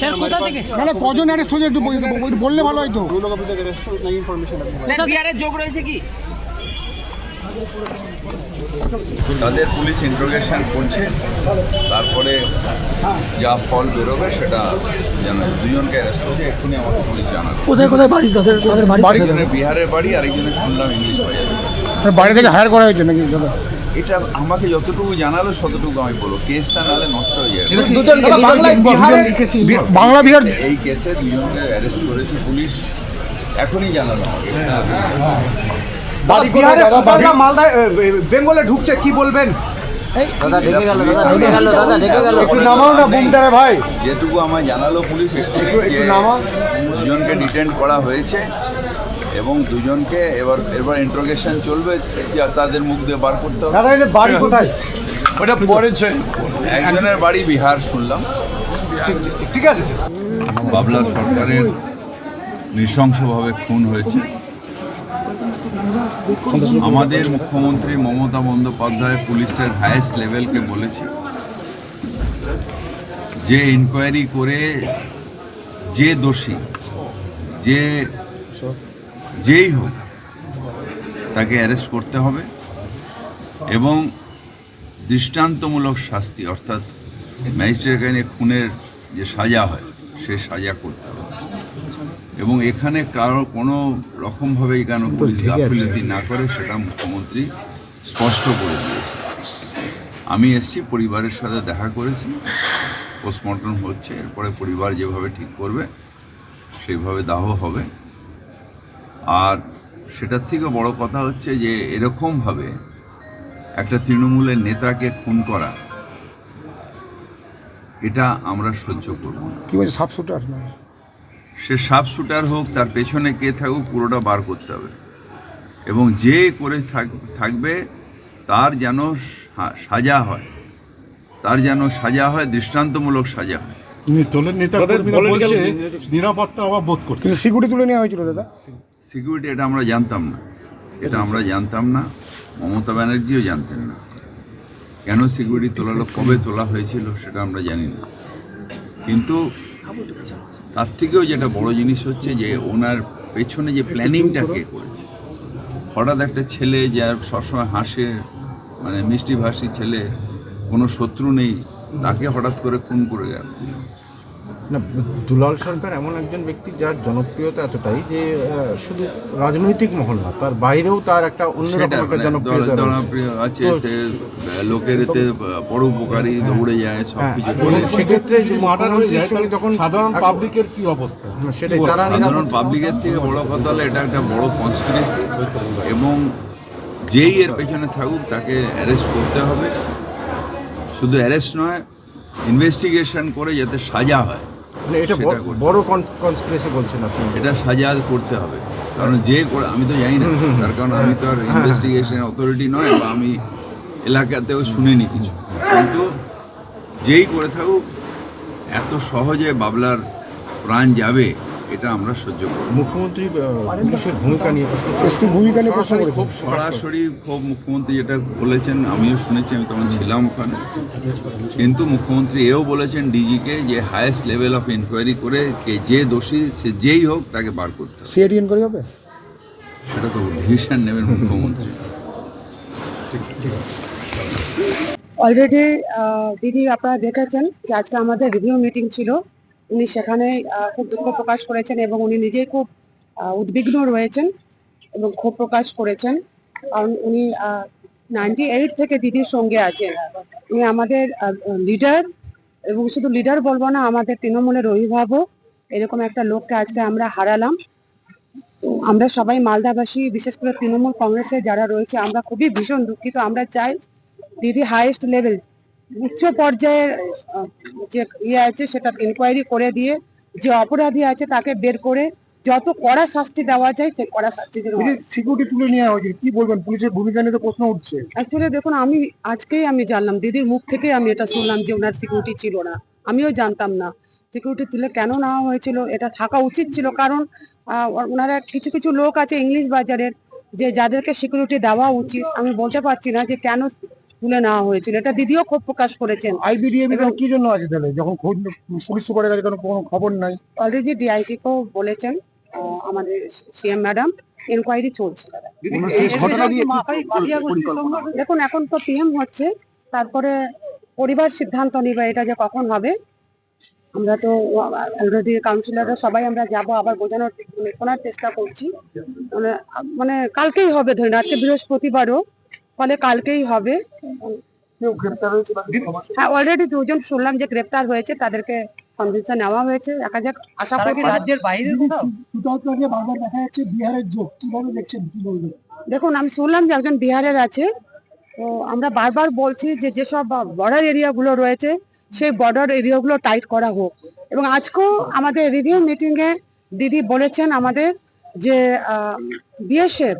Sir কোথা থেকে না না কজন অ্যারেস্ট হয়েছে একটু বললে ভালো হয়তো বিহারের যোগ রয়েছে কি তাদের পুলিশ ইন্টারোগেশন করছে তারপরে যা ফল বেরোবে সেটা জানাবে। দুজনকে অ্যারেস্ট করছে এক্ষুনি আমাকে পুলিশ জানাবে। কোথায় কোথায় বাড়ি? তাদের তাদের বাড়ি একজনের বিহারের বাড়ি আরেকজনের শুনলাম ইংলিশ বাজারে। মানে বাড়ি থেকে হায়ার করা হয়েছে নাকি? দাদা? এটা আমাকে যতটুকু জানালো ততটুকু আমি বলব। কেসটা নাহলে নষ্ট হয়ে যাবে। বাংলা বিহার এই কেসে দুজনকে অ্যারেস্ট করেছে পুলিশ। এখনই জানালো আমাকে। বিহারের সুপাররা মালদায় এ, এ, বেঙ্গলে ঢুকছে কি বলবেন? একটু নামাও না বুমটারে ভাই। যেটুকু আমায় জানালো পুলিশ একটু যে দুজনকে ডিটেন করা হয়েছে। এবং দুজনকে এবার এবার ইন্ট্রোগেশন চলবে তাদের মুখ দিয়ে বার করতে হবে। দাদা বাড়ি কোথায়? ওটা পড়েছে একজনের বাড়ি বিহার শুনলাম। ঠিক আছে। বাবলা সরকারের নৃশংসভাবে খুন হয়েছে। আমাদের মুখ্যমন্ত্রী মমতা বন্দ্যোপাধ্যায় পুলিশের হায়েস্ট লেভেলকে বলেছে যে ইনকোয়ারি করে যে দোষী যে যেই হোক তাকে অ্যারেস্ট করতে হবে এবং দৃষ্টান্তমূলক শাস্তি অর্থাৎ ম্যাজিস্ট্রেট আইনে খুনের যে সাজা হয় সে সাজা করতে হবে। এবং এখানে কারও কোনো রকমভাবে কেন গাফিলতি না করে সেটা মুখ্যমন্ত্রী স্পষ্ট করে দিয়েছে। আমি এসছি পরিবারের সাথে দেখা করেছি পোস্টমর্টম হচ্ছে এরপরে পরিবার যেভাবে ঠিক করবে সেইভাবে দাহ হবে। আর সেটার থেকে বড় কথা হচ্ছে যে এরকমভাবে একটা তৃণমূলের নেতাকে খুন করা এটা আমরা সহ্য করব কি বলছে সাপ শুটার? সে সাপ শুটার হোক তার পেছনে কে থাকুক পুরোটা বার করতে হবে। এবং যে করে থাক- থাকবে তার যেন সাজা হয় তার যেন সাজা হয় দৃষ্টান্তমূলক সাজা হয়। দলের নেতা কর্মীরা বলছে নিরাপত্তার অভাব বোধ করছে। কিন্তু সিকিউরিটি তুলে নেওয়া হয়েছিল দাদা। সিকিউরিটি এটা আমরা জানতাম না। এটা আমরা জানতাম না। মমতা ব্যানার্জিও জানতেন না। কেন সিকিউরিটি তোলালো কবে তোলা হয়েছিল সেটা আমরা জানি না। কিন্তু তার থেকেও যেটা বড় জিনিস হচ্ছে যে ওনার পেছনে যে প্ল্যানিংটা কে করেছে হঠাৎ একটা ছেলে যার সবসময় হাসে মানে মিষ্টি ভাষী ছেলে কোনো শত্রু নেই তাকে হঠাৎ করে খুন করে গেল। না দুলাল সরকার এমন একজন ব্যক্তি যার জনপ্রিয়তা এতটাই যে শুধু রাজনৈতিক মহল না তার বাইরেও তার একটা অন্যরকম সেটা একটা মানে জনপ্রিয়তা জনপ্রিয় আছে লোকের এতে পরোপকারী দৌড়ে যায় সব হ্যাঁ, কিছু করে। সেক্ষেত্রে মার্ডার হয়ে যায় যখন সাধারণ পাবলিকের কি অবস্থা? হ্যাঁ, সেটাই তারা সাধারণ পাবলিকের থেকে বড় কথা হলো এটা একটা বড় কনস্পিরেসি এবং যেই এর পেছনে থাকুক তাকে অ্যারেস্ট করতে হবে। শুধু অ্যারেস্ট নয় ইনভেস্টিগেশন করে যাতে সাজা হয়। মানে এটা বড়- কনস্পিরেসি বলছেন আপনি। এটা সাজা করতে হবে। কারণ যে করে আমি তো জানি না। তার কারণ আমি তো আর ইনভেস্টিগেশন অথরিটি নয় বা আমি এলাকাতেও শুনিনি কিছু। কিন্তু যেই করে থাকুক এত সহজে বাবলার প্রাণ যাবে এটা আমরা সহ্য করব। মুখ্যমন্ত্রী পুলিশের ভূমিকা নিয়ে এসপি ভূমিকা নিয়ে প্রশ্ন খুব সরাসরি খুব মুখ্যমন্ত্রী যেটা বলেছেন আমিও শুনেছি আমি তখন ছিলাম ওখানে। কিন্তু মুখ্যমন্ত্রী এও বলেছেন ডিজিকে যে হায়েস্ট লেভেল অফ ইনকোয়ারি করে কে যে দোষী সে যেই হোক তাকে বার করতে হবে। সিআইডি এনকোয়ারি হবে? সেটা তো ডিসিশন নেবেন মুখ্যমন্ত্রী। অলরেডি দিদি আপনারা দেখেছেন যে আজকে আমাদের রিভিউ মিটিং ছিল। উনি সেখানে খুব দুঃখ প্রকাশ করেছেন এবং উনি নিজেই খুব উদ্বিগ্ন রয়েছেন এবং ক্ষোভ প্রকাশ করেছেন। কারণ উনি নাইনটি এইট থেকে দিদির সঙ্গে আছেন। উনি আমাদের লিডার এবং শুধু লিডার বলব না, আমাদের তৃণমূলের অভিভাবক। এরকম একটা লোককে আজকে আমরা হারালাম। আমরা সবাই মালদাবাসী, বিশেষ করে তৃণমূল কংগ্রেসের যারা রয়েছে, আমরা খুবই ভীষণ দুঃখিত। আমরা চাই দিদি হাইয়েস্ট লেভেল উচ্চ পর্যায়ের যে ইয়ে আছে সেটা ইনকোয়ারি করে দিয়ে যে অপরাধী আছে তাকে বের করে যত কড়া শাস্তি দেওয়া যায় সে কড়া শাস্তি। সিকিউরিটি তুলে নেওয়া হয়েছে কি বলবেন? পুলিশের ভূমিকা নিয়ে তো প্রশ্ন উঠছে। অ্যাকচুয়ালি দেখুন আমি আজকেই আমি জানলাম দিদির মুখ থেকে আমি এটা শুনলাম যে ওনার সিকিউরিটি ছিল না। আমিও জানতাম না সিকিউরিটি তুলে কেন নেওয়া হয়েছিল এটা থাকা উচিত ছিল। কারণ ওনারা কিছু কিছু লোক আছে ইংলিশ বাজারের যে যাদেরকে সিকিউরিটি দেওয়া উচিত। আমি বলতে পারছি না যে কেন তুলে নেওয়া হয়েছিল। এটা দিদিও ক্ষোভ প্রকাশ করেছেন। আইবিডিএ ভিতরে কি জন্য আছে তাহলে? যখন খোঁজ পুলিশ সুপারের কাছে কোনো কোনো খবর নাই। অলরেডি ডিআইজিকেও বলেছেন আহ, আমাদের সিএম ম্যাডাম ইনকোয়ারি চলছে। দেখুন এখন তো পিএম হচ্ছে তারপরে পরিবার সিদ্ধান্ত নিবে এটা যে কখন হবে। আমরা তো অলরেডি কাউন্সিলররা সবাই আমরা যাব আবার বোঝানোর মানে শোনার চেষ্টা করছি। মানে মানে কালকেই হবে ধরুন আজকে বৃহস্পতিবারও ফলে কালকেই হবে? হ্যাঁ অলরেডি দুজন শুনলাম যে গ্রেপ্তার হয়েছে তাদেরকে কনভিনশন নেওয়া হয়েছে। দেখা যাক আশা করছি রাজ্যের বাইরে বারবার দেখা যাচ্ছে বিহারের যোগ কীভাবে দেখছেন? কি বলবেন? দেখুন আমি শুনলাম যে একজন বিহারের আছে। তো আমরা বারবার বলছি যে যেসব বর্ডার এরিয়াগুলো রয়েছে সেই বর্ডার এরিয়াগুলো টাইট করা হোক। এবং আজকেও আমাদের রিভিউ মিটিং এ দিদি বলেছেন আমাদের যে বিএসএফ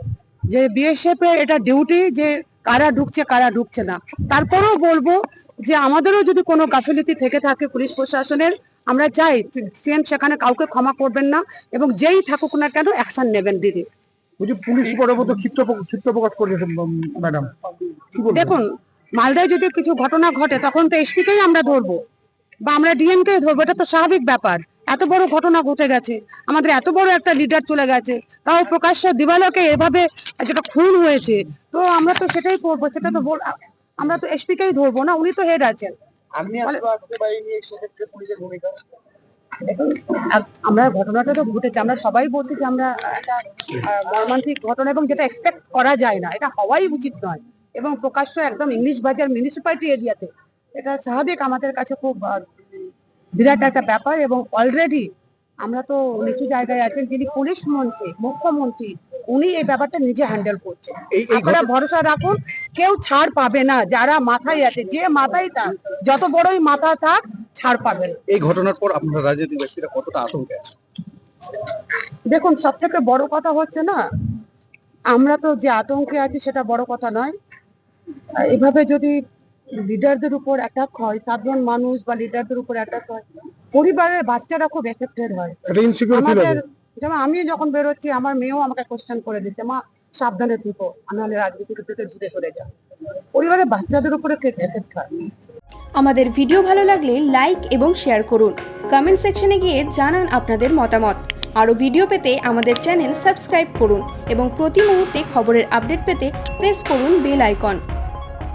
যে বিএসএফ এর এটা ডিউটি যে কারা ঢুকছে কারা ঢুকছে না। তারপরেও বলব যে আমাদেরও যদি কোনো গাফিলতি থেকে থাকে পুলিশ প্রশাসনের আমরা চাই সিএম সেখানে কাউকে ক্ষমা করবেন না এবং যেই থাকুক না কেন অ্যাকশন নেবেন দিদি। পুলিশ সুপারের মতো ক্ষিপ্ত প্র- ক্ষিপ্ত প্রকাশ করেছে ম্যাডাম। দেখুন মালদায় যদি কিছু ঘটনা ঘটে তখন তো এসপিকেই আমরা ধরবো। বা আমরা ডিএম কে ধরবো এটা তো স্বাভাবিক ব্যাপার। এত বড় ঘটনা ঘটে গেছে। আমাদের এত বড় একটা লিডার চলে গেছে। তাও প্রকাশ্য দিবালকে এভাবে যেটা খুন হয়েছে। তো আমরা তো সেটাই করব সেটা তো আমরা তো এসপি কেই ধরবো না উনি তো হেড আছেন। আমরা ঘটনাটা তো ঘটেছে আমরা সবাই বলছি যে আমরা একটা মর্মান্তিক ঘটনা এবং যেটা এক্সপেক্ট করা যায় না এটা হওয়াই উচিত নয়। এবং প্রকাশ্য একদম ইংলিশ বাজার মিউনিসিপালিটি এরিয়াতে এটা স্বাভাবিক আমাদের কাছে খুব বিরাট একটা ব্যাপার এবং অলরেডি আমরা তো নিচু জায়গায় আছেন যিনি পুলিশ মন্ত্রী মুখ্যমন্ত্রী উনি এই ব্যাপারটা নিজে হ্যান্ডেল করছেন। আপনারা ভরসা রাখুন কেউ ছাড় পাবে না যারা মাথায় আছে যে মাথায় থাক যত বড়ই মাথা থাক ছাড় পাবে না। এই ঘটনার পর আপনারা রাজনৈতিক ব্যক্তিরা কতটা আতঙ্কে আছে দেখুন সব থেকে বড় কথা হচ্ছে না আমরা তো যে আতঙ্কে আছি সেটা বড় কথা নয়। এভাবে যদি লিডারদের উপর অ্যাটাক হয় সাধারণ মানুষ বা লিডারদের উপর অ্যাটাক হয় পরিবারের বাচ্চারা খুব এফেক্টেড হয়। আমাদের যেমন আমি যখন বেরোচ্ছি আমার মেয়েও আমাকে কোশ্চেন করে দিচ্ছে মা সাবধানে থেকো নাহলে রাজনীতি থেকে দূরে সরে যা পরিবারের বাচ্চাদের উপরে এফেক্ট হয়। আমাদের ভিডিও ভালো লাগলে লাইক এবং শেয়ার করুন। কমেন্ট সেকশনে গিয়ে জানান আপনাদের মতামত। আরও ভিডিও পেতে আমাদের চ্যানেল সাবস্ক্রাইব করুন এবং প্রতি মুহূর্তে খবরের আপডেট পেতে প্রেস করুন বেল আইকন